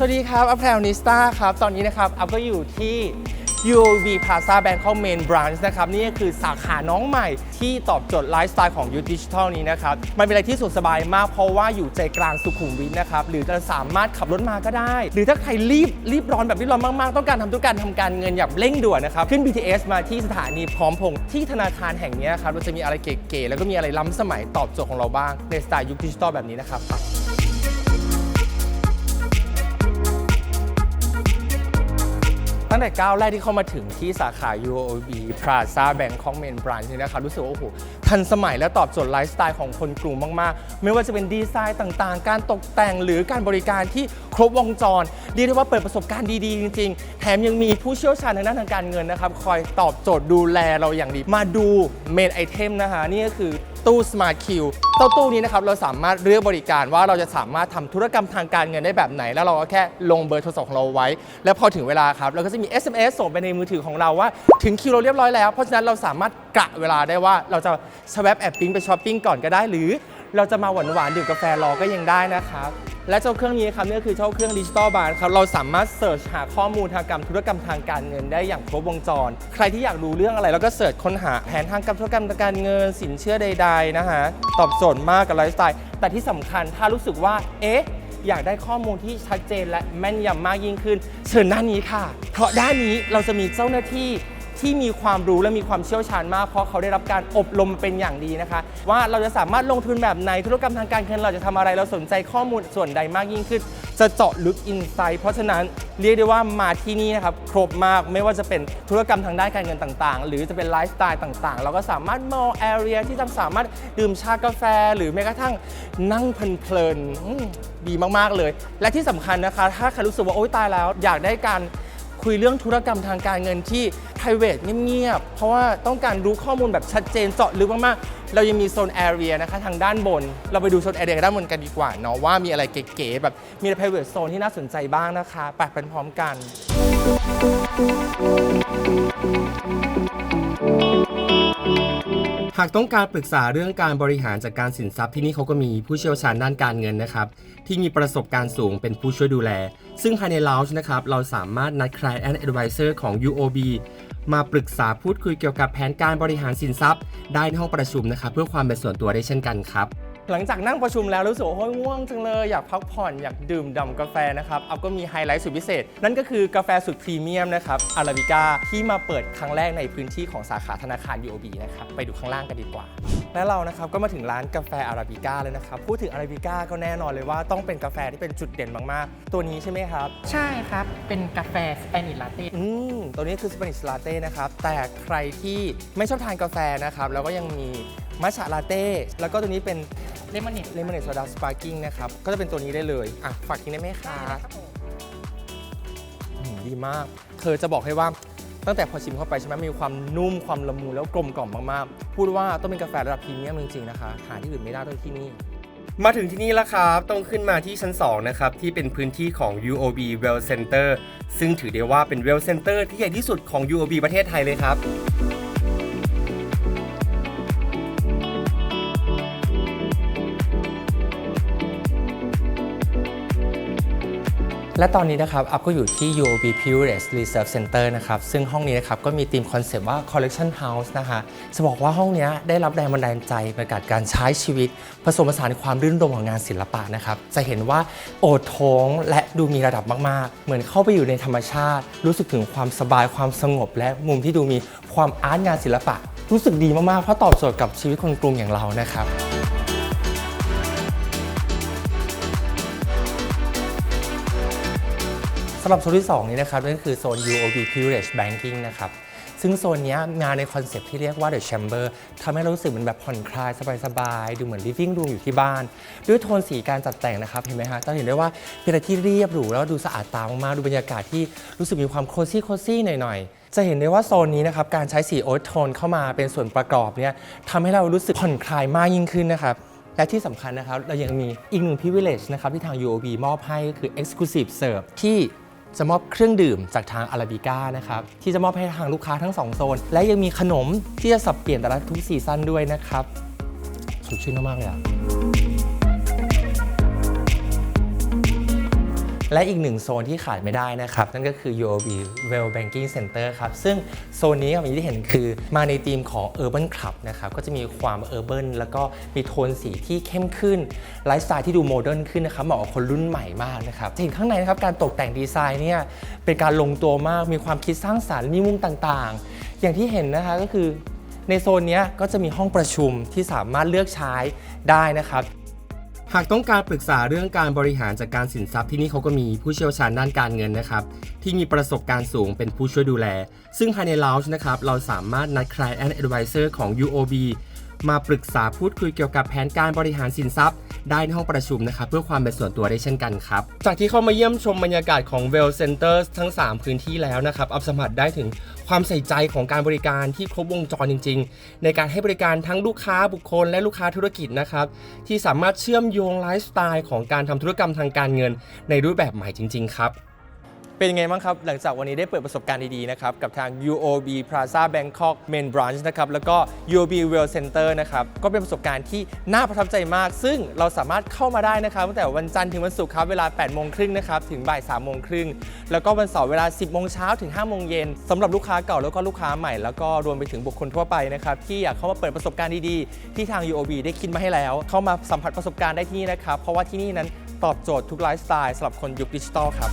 สวัสดีครับ อัพแพลนิสตาครับ ตอนนี้นะครับ อัพก็อยู่ที่ UOB Plaza Bangkok Main Branch นะครับ นี่ก็คือสาขาน้องใหม่ที่ตอบโจทย์ไลฟ์สไตล์ของยูดิจิทัลนี้นะครับ มันเป็นอะไรที่สะดวกสบายมากเพราะว่าอยู่ใจกลางสุขุมวิทนะครับ หรือจะสามารถขับรถมาก็ได้ หรือถ้าใครรีบรีบร้อนแบบรีบร้อนมาก ๆ ต้องการทำธุรการทำการเงินอย่างเร่งด่วนนะครับ ขึ้น BTS มาที่สถานีพร้อมพงษ์ที่ธนาคารแห่งนี้ครับเราจะมีอะไรเก๋ๆแล้วก็มีอะไรล้ำสมัยตอบโจทย์ของเราบ้างในสไตล์ยุคดิจิทัลแบบนี้นะครับ ตั้งแต่ก้าวแรกที่เข้ามาถึงที่สาขา UOB Plaza Bangkok Main Branch นี่นะครับรู้สึกว่าโอ้โหทันสมัยและตอบโจทย์ไลฟ์สไตล์ของคนกรุงมมาก ๆ ไม่ว่าจะเป็นดีไซน์ต่างๆ การตกแต่งหรือการบริการที่ครบวงจรเรียกได้ว่าเปิดประสบการณ์ดี ๆ จริง ๆ แถมยังมีผู้เชี่ยวชาญทางด้านทางการเงินนะครับ คอยตอบโจทย์ดูแลเราอย่างดี มาดูเมนไอเทมนะฮะนี่ก็คือ ตู้ Smart Q เต้าตู้นี้นะครับเราสามารถเลือกบริการว่าเราจะสามารถทำธุรกรรมทางการเงินได้แบบไหน แล้วเราก็แค่ลงเบอร์โทรศัพท์ของเราไว้ แล้วพอถึงเวลาครับเราก็จะมี SMS ส่งไปในมือถือของเราว่า ถึงคิวเราเรียบร้อยแล้ว เพราะฉะนั้นเราสามารถกะเวลาได้ว่าเราจะสวปแอปปิ้งไปช้อปปิ้งก่อนก็ได้หรือ เราจะมาหวานหวานๆดื่มกาแฟรอก็ยังได้นะครับและเจ้าเครื่องนี้ครับนี่คือเจ้าเครื่องดิจิตอลบาร์ครับเราสามารถเสิร์ชหาข้อมูลทางการธุรกรรมทางการเงินได้อย่างครบวงจร ใครที่อยากรู้เรื่องอะไรแล้วก็เสิร์ชค้นหาแผนทางการธุรกรรมทางการเงิน สินเชื่อใด ๆ นะฮะตอบโจทย์มากกับไลฟ์สไตล์แต่ที่สำคัญถ้ารู้สึกว่า เอ๊ะ อยากได้ข้อมูลที่ชัดเจนและแม่นยำมากยิ่งขึ้น เชิญด้านนี้ค่ะ เพราะด้านนี้เราจะมีเจ้าหน้าที่ ที่มีความรู้และมีความเชี่ยวชาญมาก เพราะเขาได้รับการอบรมเป็นอย่างดีนะคะ ว่าเราจะสามารถลงทุนแบบไหนธุรกรรมทางการเงินเราจะทำอะไรเราสนใจข้อมูลส่วนใดมากยิ่งขึ้น จะเจาะลึกอินไซต์เพราะฉะนั้นเรียกได้ว่ามาที่นี่นะครับครบมากไม่ว่าจะเป็นธุรกรรมทางด้านการเงินต่างๆ หรือจะเป็นไลฟ์สไตล์ต่างๆ เราก็สามารถมองแอเรียที่จะสามารถดื่มชากาแฟ หรือแม้กระทั่งนั่งเพลินๆอืมดีมากๆเลย และที่สำคัญนะคะ ถ้าใครรู้สึกว่าโอ๊ยตายแล้ว อยากได้การคุยเรื่องธุรกรรมทางการเงินที่ private เงียบๆ เพราะว่าต้องการรู้ข้อมูลแบบชัดเจนเจาะลึกมากๆ เรายังมีโซน area นะคะทางด้านบน เราไปดูโซน area ด้านบนกันดีกว่าเนาะว่ามีอะไรเก๋ๆแบบมีไร private zone ที่น่าสนใจบ้างนะคะไปไปพร้อมกันหากต้องการปรึกษาเรื่องการบริหารจัดการสินทรัพย์ที่นี่เขาก็มีผู้เชี่ยวชาญด้านการเงินนะครับ ที่มีประสบการณ์สูงเป็นผู้ช่วยดูแล ซึ่งภายใน Lounge นะครับ เราสามารถนัด Client Advisor ของ UOB มาปรึกษาพูดคุยเกี่ยวกับแผนการบริหารสินทรัพย์ ได้ในห้องประชุมนะครับเพื่อความเป็นส่วนตัวได้เช่นกันครับ หลังจากนั่งประชุมแล้วรู้สึกว่าโอ้ยง่วงจังเลยอยากพักผ่อนอยากดื่มด่ำกาแฟนะครับเอาก็มีไฮไลท์สุดพิเศษ นั่นก็คือกาแฟสุดพรีเมียมนะครับอาราบิก้าที่มาเปิดครั้งแรกในพื้นที่ของสาขาธนาคาร UOB นะครับไปดูข้างล่างกันดีกว่า และเรานะครับก็มาถึงร้านกาแฟอาราบิก้าเลยนะครับพูดถึงอาราบิก้าก็แน่นอนเลยว่าต้องเป็นกาแฟที่เป็นจุดเด่นมากๆ ตัวนี้ใช่ไหมครับ ใช่ครับ เป็นกาแฟสเปนิชลาเต้อืมตัวนี้คือสเปนิชลาเต้นะครับแต่ใครที่ไม่ชอบทานกาแฟนะครับแล้วก็ยังมีมัชฉะลาเต้แล้วก็ตัวนี้เป็นเลมอนนิดเลมอนเนสโซดาสปาร์กิ้งนะครับก็จะเป็นตัวนี้ได้เลยอะฝากกินได้ไหมคะครับผมอืมดีมาก เธอจะบอกให้ว่า ตั้งแต่พอชิมเข้าไปใช่ไหมมีความนุ่มความละมุนแล้วกลมกล่อมมากๆ พูดว่าต้องเป็นกาแฟระดับพรีเมียมจริงๆนะคะหาที่อื่นไม่ได้ต้องที่นี่ มาถึงที่นี่แล้วครับ ต้องขึ้นมาที่ชั้น 2 นะครับ ที่เป็นพื้นที่ของ UOB Well Center ซึ่งถือได้ว่าเป็น Well Center ที่ใหญ่ที่สุดของ UOB ประเทศไทยเลยครับ และตอนนี้นะครับอัพก็อยู่ที่ UOB Purist Reserve Center นะครับซึ่งห้องนี้นะครับก็มีธีมคอนเซปต์ว่า Collection House นะคะจะบอกว่าห้องนี้ได้รับแรงบันดาลใจมาจากการใช้ชีวิต ผสมผสานความรื่นรมของงานศิลปะนะครับจะเห็นว่าโอโถงและดูมีระดับมาก ๆ เหมือนเข้าไปอยู่ในธรรมชาติ รู้สึกถึงความสบายความสงบ และมุมที่ดูมีความอาร์ตงานศิลปะ รู้สึกดีมาก ๆ เพราะตอบโจทย์กับชีวิตคนกรุงอย่างเรานะครับำหรับโซนที่ 2 นี้นะครับนั่นคือโซน UOB Privilege Banking นะครับซึ่งโซนนี้ยมาในคอนเซปที่เรียกว่า The Chamber ทำให้เรารู้สึกเหมือนแบบผ่อนคลายสบายๆ ดูเหมือน living room อยู่ที่บ้าน ด้วยโทนสีการจัดแต่งนะครับ เห็นไหมฮะจะเห็นได้ว่าเป็นอะไรที่เรียบหรูแล้วดูสะอาดตามากๆดูบรรยากาศที่รู้สึกมีความโคซี่โคซี่หน่อยๆ จะเห็นได้ว่าโซนนี้นะครับการใช้สีโอ๊ตโทนเข้ามาเป็นส่วนประกอบเนี่ยทำให้เรารู้สึกผ่อนคลายมากยิ่งขึ้นนะครับและที่สำคัญนะครับเรายังมีอีกหนึ่ง privilege นะครับที่ทาง UOB มอบให้ก็คือ exclusive serve ที่ จะมอบเครื่องดื่มจากทางอาราบิก้านะครับที่จะมอบให้ทางลูกค้าทั้ง 2 โซน และยังมีขนมที่จะสับเปลี่ยนแต่ละทุกซีซั่นด้วยนะครับสดชื่นมากๆเลยอะ และอีกหนึ่งโซนที่ขาดไม่ได้นะครับ นั่นก็คือ UOB Well Banking Center ครับ ซึ่งโซนนี้ครับอย่างที่เห็นคือมาในธีมของ Urban Club นะครับก็จะมีความ Urban แล้วก็มีโทนสีที่เข้มขึ้น ไลฟ์สไตล์ที่ดูโมเดิร์นขึ้นนะครับเหมาะกับคนรุ่นใหม่มากนะครับเห็นข้างในนะครับการตกแต่งดีไซน์เนี่ยเป็นการลงตัวมากมีความคิดสร้างสรรค์มีมุมต่างๆ อย่างที่เห็นนะคะก็คือในโซนนี้ก็จะมีห้องประชุมที่สามารถเลือกใช้ได้นะครับ หากต้องการปรึกษาเรื่องการบริหารจัดการสินทรัพย์ที่นี่เขาก็มีผู้เชี่ยวชาญด้านการเงินนะครับ ที่มีประสบการณ์สูงเป็นผู้ช่วยดูแล ซึ่งภายใน Lounge นะครับ เราสามารถนัด Client Advisor ของ UOB มาปรึกษาพูดคุยเกี่ยวกับแผนการบริหารสินทรัพย์ ได้ในห้องประชุมนะครับเพื่อความเป็นส่วนตัวได้เช่นกันครับ จากที่เข้ามาเยี่ยมชมบรรยากาศของ Well Center ทั้ง 3 พื้นที่แล้วนะครับอับสมผัสได้ถึงความใส่ใจของการบริการที่ครบวงจรจริง ๆ ในการให้บริการทั้งลูกค้าบุคคลและลูกค้าธุรกิจนะครับที่สามารถเชื่อมโยงไลฟ์สไตล์ของการทำธุรกรรมทางการเงิน ในรูปแบบใหม่จริง ๆ ครับ เป็นยังไงบ้างครับ หลังจากวันนี้ได้เปิดประสบการณ์ดีๆนะครับ กับทาง UOB Plaza Bangkok Main Branch นะครับ แล้วก็ UOB World Center นะครับ ก็เป็นประสบการณ์ที่น่าประทับใจมาก ซึ่งเราสามารถเข้ามาได้นะครับ ตั้งแต่วันจันทร์ถึงวันศุกร์ครับ เวลา 8 โมงครึ่งนะครับ ถึงบ่าย 3 โมงครึ่ง แล้วก็วันเสาร์เวลา 10 โมงเช้าถึง 5 โมงเย็นสำหรับลูกค้าเก่าแล้วก็ลูกค้าใหม่ แล้วก็รวมไปถึงบุคคลทั่วไปนะครับ ที่อยากเข้ามาเปิดประสบการณ์ดีๆ ที่ทาง UOB ได้คิดมาให้แล้ว เข้ามาสัมผัสประสบการณ์ได้ที่นี่นะครับ เพราะว่าที่นี่นั้นตอบโจทย์ทุกไลฟ์สไตล์สำหรับคนยุคดิจิทัลครับ